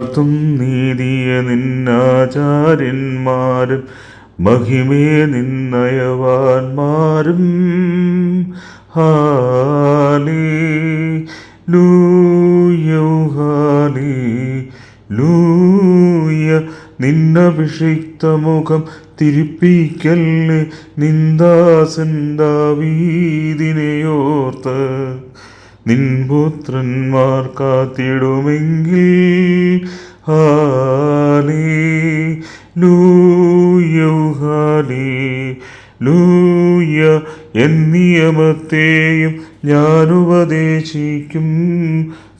ും നീതിയ നിന്നാചാര്യന്മാരും മഹിമേ നിന്നയവാന്മാരും. ഹാലി ലൂയൗഹാലി ഹാലേ ലൂയ നിന്നഭിഷിക്ത മുഖം തിരിപ്പിക്കല്ലേ നിന്ദാസൻ ദാവീദിനെയോർത്ത് നിൻപുത്രന്മാർ കാത്തിടുമെങ്കിൽ ഹാലേ ലൂയോ എൻ നിയമത്തെയും ഞാൻ ഉപദേശിക്കും.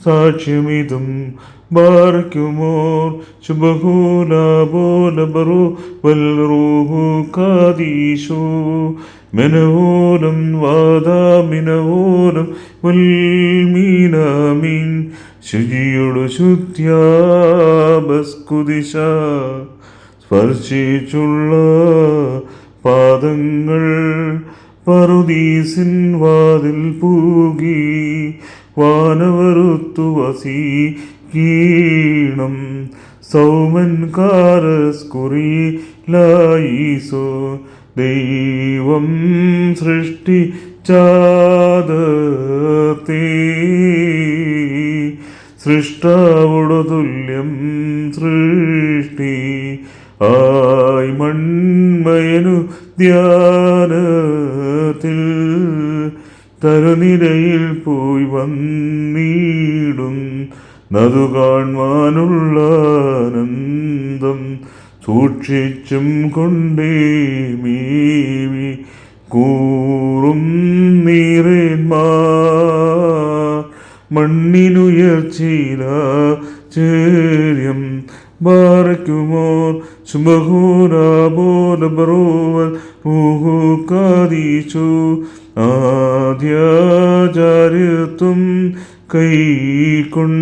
സാക്ഷ്യമിതും ബാർക്കുമോർ ശുഭഹോലാബോലബറു വൽറൂഹു മെനവോലം വാദാമിനവോലം വൽമീനാമീൻ. ശുചിയുടെ ശുദ്ധ്യാബസ്കുദിശ സ്പർശിച്ചുള്ള പാദങ്ങൾ പറുദീസിൻ വാതിൽ പൂകി. വാനവരുത്തു വസീ കീണം. കാരസ്കുറി ലായിസോ. ദൈവം സൃഷ്ടി സൃഷ്ടാവുട തുല്യം സൃഷ്ടി ആയി മൺമയനു ധ്യാനത്തിൽ തരുനിരയിൽ പോയി വന്നിടും നതു ആനന്ദം സൂക്ഷിച്ചും കൊണ്ടേ മീവി കൂറും നീറേന്മാ മണ്ണിനുയർച്ചയില ചേര്യം ബാറയ്ക്കുമോർ ശുഭഹോരാബോലബറോവൽ റൂഹു കാതീച്ചു. ആദ്യാചാര്യത്വം കൈ ഡഹറോൻ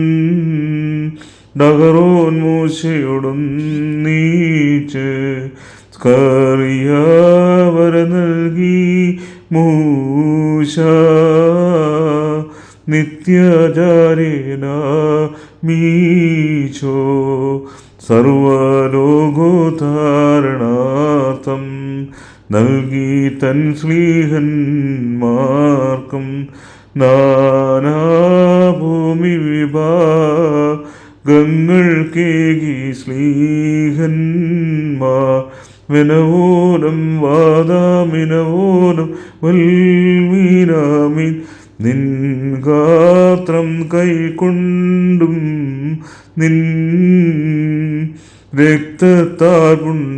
മൂശയോടും നീച്ച് സ്കറിയാവര നൽകി മൂശ. നിത്യചാരേന മീശോ. സർവലോകോധാരണാർത്ഥം നൽകി തൻ ശ്രീഹന്മാർക്കും നാനാഭൂമി വിഭാഗങ്ങൾ ശ്ലീഹന്മാ വനവോനം വാദാമിനവോനം വൽമീനാമിൻ നിൻ ഗാത്രം കൈക്കൊണ്ടും നിൻ രക്തത്താൽ പുണ്യപേട്ടും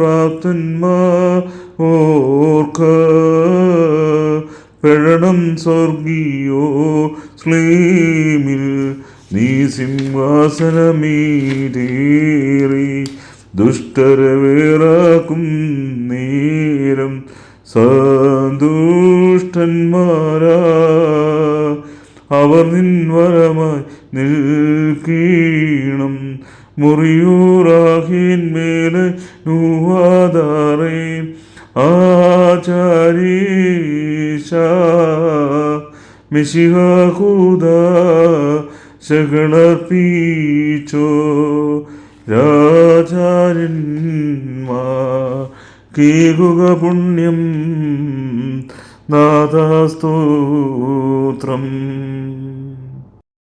നിദ്രാപ്രാപ്തന്മാർ ഓർക്ക പെഴണം സ്വർഗീയോ സ്ലീമിൽ നീ സിംഹാസനമീതേറി ദുഷ്ടരവേറാക്കും നേരം സന്തുഷ്ടന്മാരാ. അവർ നിൻവരമായി നിൽക്കീണം. മുറിയൂറാഹിന്മേലെ നൂവാതാറേ ആചാരീശ മിശിഹൂദ ശകളർപ്പീച്ചോ രാചാര്യന്മാ കേകുക പുണ്യം നാദാസ്തോത്രം